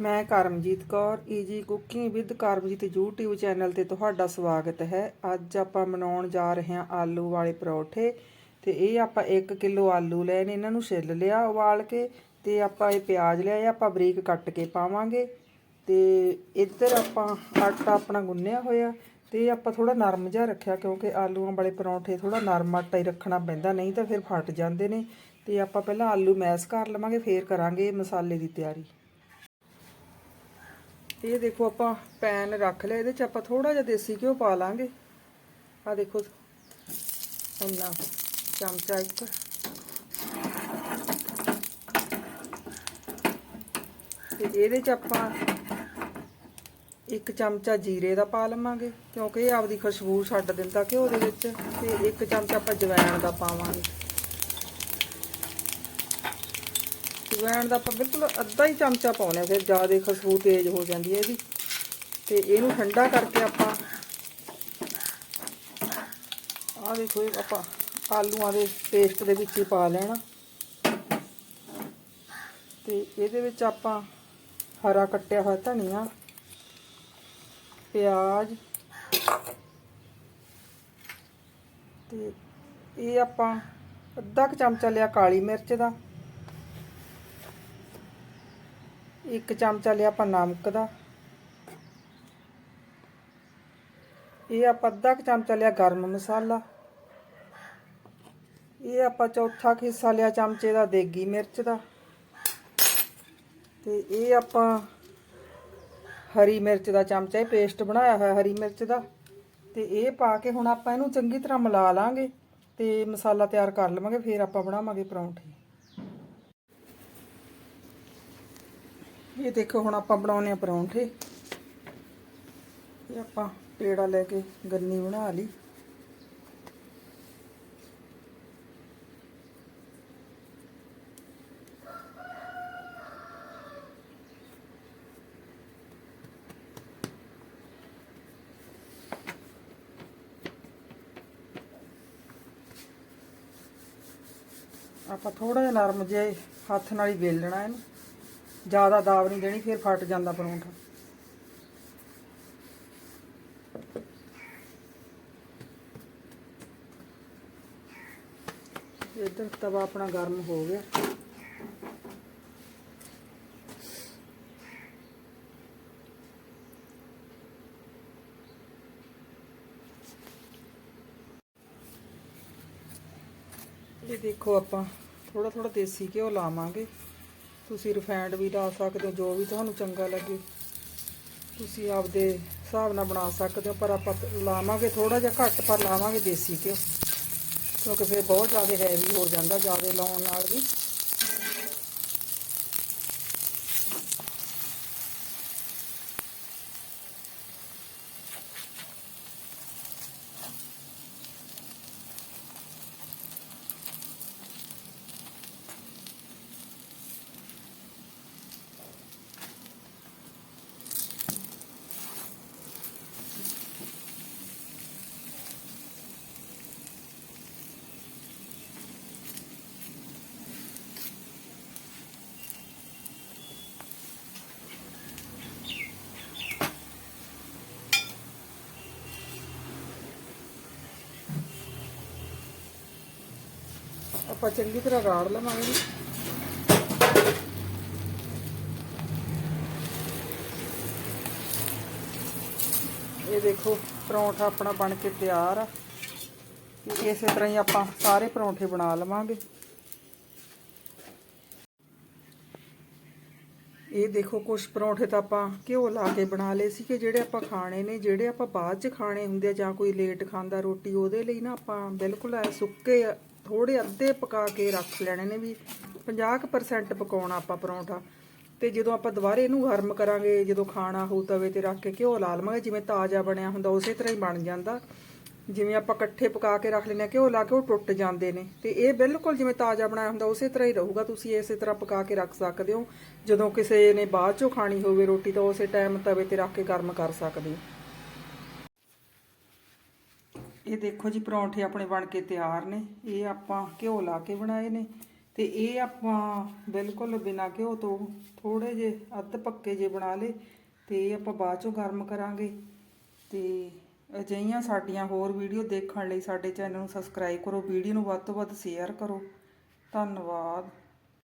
ਮੈਂ Karamjeet Kaur, easy cooking with Karamjeet YouTube channel ਤੇ ਤੁਹਾਡਾ ਸਵਾਗਤ ਹੈ। ਅੱਜ ਆਪਾਂ ਬਣਾਉਣ ਜਾ ਰਹੇ ਹਾਂ ਆਲੂ ਵਾਲੇ ਪਰੌਠੇ ਤੇ ਇਹ ਆਪਾਂ 1 ਕਿਲੋ ਆਲੂ ਲਏ ਨੇ ਇਹਨਾਂ ਨੂੰ ਛਿੱਲ ਲਿਆ ਉਬਾਲ ਕੇ ਤੇ ਆਪਾਂ ਇਹ ਪਿਆਜ਼ ਲਿਆ ਇਹ ਆਪਾਂ ਬਰੀਕ ਕੱਟ ਕੇ ਪਾਵਾਂਗੇ ਤੇ ਇੱਧਰ ਆਪਾਂ ਆਟਾ ਆਪਣਾ ਗੁੰਨਿਆ ਹੋਇਆ ਤੇ ਆਪਾਂ ਥੋੜਾ ਨਰਮ ਜਿਹਾ ਰੱਖਿਆ ਕਿਉਂਕਿ ਆਲੂਆਂ ਵਾਲੇ ਪਰੌਂਠੇ ਥੋੜਾ ਨਰਮ ਆਟਾ ਹੀ ਰੱਖਣਾ ਪੈਂਦਾ, ਨਹੀਂ ਤਾਂ ਫਿਰ ਫਟ ਜਾਂਦੇ ਨੇ ਤੇ ਆਪਾਂ ਪਹਿਲਾਂ ਆਲੂ ਮੈਸ਼ ਕਰ ਲਵਾਂਗੇ, ਫੇਰ ਕਰਾਂਗੇ ਮਸਾਲੇ ਦੀ ਤਿਆਰੀ। ਇਹ ਦੇਖੋ ਆਪਾਂ ਪੈਨ ਰੱਖ ਲਿਆ, ਇਹਦੇ ਚ ਆਪਾਂ ਥੋੜਾ ਜਿਹਾ ਦੇਸੀ ਘਿਓ ਪਾ ਲਾਂਗੇ। ਆ ਦੇਖੋ, ਇੰਨਾ ਚਮਚਾ ਇੱਕ। ਤੇ ਇਹਦੇ ਚ ਆਪਾਂ ਇੱਕ ਚਮਚਾ ਜੀਰੇ ਦਾ ਪਾ ਲਵਾਂਗੇ, ਕਿਉਂਕਿ ਇਹ ਆਪਦੀ ਖੁਸ਼ਬੂ ਛੱਡ ਦਿੰਦਾ ਘਿਓ ਦੇ ਵਿੱਚ, ਤੇ ਇੱਕ ਚਮਚਾ ਆਪਾਂ ਜਵੈਣ ਦਾ ਪਾਵਾਂਗੇ। ਜਵੈਣ ਦਾ ਆਪਾਂ ਬਿਲਕੁਲ ਅੱਧਾ ਹੀ ਚਮਚਾ ਪਾਉਣਾ ਫਿਰ ਜ਼ਿਆਦਾ ਖੁਸ਼ਬੂ ਤੇਜ਼ ਹੋ ਜਾਂਦੀ ਹੈ ਇਹਦੀ। ਤੇ ਇਹਨੂੰ ਠੰਡਾ ਕਰਕੇ ਆਪਾਂ, ਆਹ ਦੇਖੋ ਇਹ ਆਪਾਂ ਆਲੂਆਂ ਦੇ ਪੇਸਟ ਦੇ ਵਿੱਚ ਹੀ ਪਾ ਲੈਣਾ। ਤੇ ਇਹਦੇ ਵਿੱਚ ਆਪਾਂ ਹਰਾ ਕੱਟਿਆ ਹੋਇਆ ਧਨੀਆ, ਪਿਆਜ਼ ਤੇ ਇਹ ਆਪਾਂ ਅੱਧਾ ਕੁ ਚਮਚਾ ਲਿਆ ਕਾਲੀ ਮਿਰਚ ਦਾ। ਇੱਕ ਚਮਚਾ ਲਿਆ ਆਪਾਂ ਨਮਕ ਦਾ। ਇਹ ਆਪਾਂ ਅੱਧਾ ਕੁ ਚਮਚਾ ਲਿਆ ਗਰਮ ਮਸਾਲਾ। ਇਹ ਆਪਾਂ ਚੌਥਾ ਕੁ ਹਿੱਸਾ ਲਿਆ ਚਮਚੇ ਦਾ ਦੇਗੀ ਮਿਰਚ ਦਾ। ਤੇ ਇਹ ਆਪਾਂ ਹਰੀ ਮਿਰਚ ਦਾ ਚਮਚਾ, ਇਹ ਪੇਸਟ ਬਣਾਇਆ ਹੋਇਆ ਹਰੀ ਮਿਰਚ ਦਾ। ਤੇ ਇਹ ਪਾ ਕੇ ਹੁਣ ਆਪਾਂ ਇਹਨੂੰ ਚੰਗੀ ਤਰ੍ਹਾਂ ਮਿਲਾ ਲਾਂਗੇ ਤੇ ਮਸਾਲਾ ਤਿਆਰ ਕਰ ਲਵਾਂਗੇ, ਫਿਰ ਆਪਾਂ ਬਣਾਵਾਂਗੇ ਪਰੌਂਠੇ। ਇਹ ਦੇਖੋ ਹੁਣ ਆਪਾਂ ਬਣਾਉਨੇ ਆ ਪਰੌਂਠੇ। ਇਹ ਆਪਾਂ ਪੇੜਾ ਲੈ ਕੇ ਗੰਨੀ ਬਣਾ ਲਈ। ਆਪਾਂ ਥੋੜਾ ਜਿਹਾ ਨਰਮ ਜਿਹਾ ਹੱਥ ਨਾਲ ਹੀ ਵੇਲਣਾ ਇਹਨੂੰ। ਜ਼ਿਆਦਾ ਦਾਬ ਨਹੀਂ ਦੇਣੀ, ਫਿਰ ਫਟ ਜਾਂਦਾ ਪਰੌਂਠਾ। ਇੱਧਰ ਤਵਾ ਆਪਣਾ ਗਰਮ ਹੋ ਗਿਆ। ਇਹ ਦੇਖੋ ਆਪਾਂ ਥੋੜਾ ਥੋੜਾ ਦੇਸੀ ਘਿਓ ਲਾਵਾਂਗੇ। ਤੁਸੀਂ ਰਿਫਾਈਂਡ ਵੀ ਲਾ ਸਕਦੇ ਹੋ, ਜੋ ਵੀ ਤੁਹਾਨੂੰ ਚੰਗਾ ਲੱਗੇ। ਤੁਸੀਂ ਆਪਦੇ ਹਿਸਾਬ ਨਾਲ ਬਣਾ ਸਕਦੇ ਹੋ, ਪਰ ਆਪਾਂ ਲਾਵਾਂਗੇ ਥੋੜਾ ਜਿਹਾ ਘੱਟ, ਪਰ ਲਾਵਾਂਗੇ ਦੇਸੀ ਘਿਓ। ਕਿਉਂਕਿ ਫਿਰ ਬਹੁਤ ਜ਼ਿਆਦਾ ਹੈਵੀ ਹੋ ਜਾਂਦਾ, ਜ਼ਿਆਦਾ ਲਾਉਣ ਨਾਲ ਵੀ। ਆਪਾਂ ਚੰਗੀ ਤਰ੍ਹਾਂ ਰਾੜ ਲਵਾਂਗੇ। ਇਹ ਦੇਖੋ, ਪਰੌਂਠਾ ਆਪਣਾ ਬਣ ਕੇ ਤਿਆਰ ਆ। ਇਸੇ ਤਰ੍ਹਾਂ ਹੀ ਆਪਾਂ ਸਾਰੇ ਪਰੌਂਠੇ ਬਣਾ ਲਵਾਂਗੇ। ਇਹ ਦੇਖੋ ਕੁਝ ਪਰੌਂਠੇ ਤਾਂ ਆਪਾਂ ਘਿਓ ਲਾ ਕੇ ਬਣਾ ਲਏ ਸੀ ਕਿ ਜਿਹੜੇ ਆਪਾਂ ਖਾਣੇ ਨੇ, ਜਿਹੜੇ ਆਪਾਂ ਬਾਅਦ ਚ ਖਾਣੇ ਹੁੰਦੇ ਆ, ਜਾਂ ਕੋਈ ਲੇਟ ਖਾਂਦਾ ਰੋਟੀ, ਉਹਦੇ ਲਈ ਨਾ ਆਪਾਂ ਬਿਲਕੁਲ ਐ ਸੁੱਕੇ ਥੋੜੇ ਅੱਧੇ ਪਕਾ ਕੇ ਰੱਖ ਲੈਣੇ ਨੇ ਵੀ 50% ਪਕਾਉਣਾ ਆਪਾਂ ਪਰੌਂਠਾ। ਤੇ ਜਦੋਂ ਆਪਾਂ ਦੁਬਾਰੇ ਇਹਨੂੰ ਗਰਮ ਕਰਾਂਗੇ, ਜਦੋਂ ਖਾਣਾ ਹੋ ਤਵੇ ਤੇ ਰੱਖ ਕੇ ਘਿਓ ਲਾ ਲਵਾਂਗੇ, ਜਿਵੇਂ ਤਾਜ਼ਾ ਬਣਿਆ ਹੁੰਦਾ ਉਸੇ ਤਰ੍ਹਾਂ ਹੀ ਬਣ ਜਾਂਦਾ। ਜਿਵੇਂ ਆਪਾਂ ਇਕੱਠੇ ਪਕਾ ਕੇ ਰੱਖ ਲੈਨੇ ਘਿਓ ਲਾ ਕੇ ਉਹ ਟੁੱਟ ਜਾਂਦੇ ਨੇ। ਤੇ ਇਹ ਬਿਲਕੁਲ ਜਿਵੇਂ ਤਾਜ਼ਾ ਬਣਾਇਆ ਹੁੰਦਾ ਉਸੇ ਤਰ੍ਹਾਂ ਹੀ ਰਹੂਗਾ, ਤੁਸੀਂ ਇਸੇ ਤਰ੍ਹਾਂ ਪਕਾ ਕੇ ਰੱਖ ਸਕਦੇ ਹੋ। ਜਦੋਂ ਕਿਸੇ ਨੇ ਬਾਅਦ ਚੋਂ ਖਾਣੀ ਹੋਵੇ ਰੋਟੀ, ਤਾਂ ਉਸੇ ਟਾਈਮ ਤਵੇ ਤੇ ਰੱਖ ਕੇ ਗਰਮ ਕਰ ਸਕਦੇ ਹੋ। ਇਹ ਦੇਖੋ ਜੀ, ਪਰੌਂਠੇ ਆਪਣੇ ਬਣ ਕੇ ਤਿਆਰ ਨੇ। ਇਹ ਆਪਾਂ ਘਿਓ ਲਾ ਕੇ ਬਣਾਏ ਨੇ ਤੇ ਇਹ ਆਪਾਂ ਬਿਲਕੁਲ ਬਿਨਾਂ ਘਿਓ ਤੋਂ ਥੋੜੇ ਜੇ ਅੱਧ ਪੱਕੇ ਜੇ ਬਣਾ ਲੇ ਤੇ ਇਹ ਆਪਾਂ ਬਾਅਦ ਚੋਂ ਗਰਮ ਕਰਾਂਗੇ। ਤੇ ਅਜਿਹੀਆਂ ਸਾਡੀਆਂ ਹੋਰ ਵੀਡੀਓ ਦੇਖਣ ਲਈ ਸਾਡੇ ਚੈਨਲ ਨੂੰ ਸਬਸਕ੍ਰਾਈਬ ਕਰੋ, ਵੀਡੀਓ ਨੂੰ ਵੱਧ ਤੋਂ ਵੱਧ ਸ਼ੇਅਰ ਕਰੋ। ਧੰਨਵਾਦ।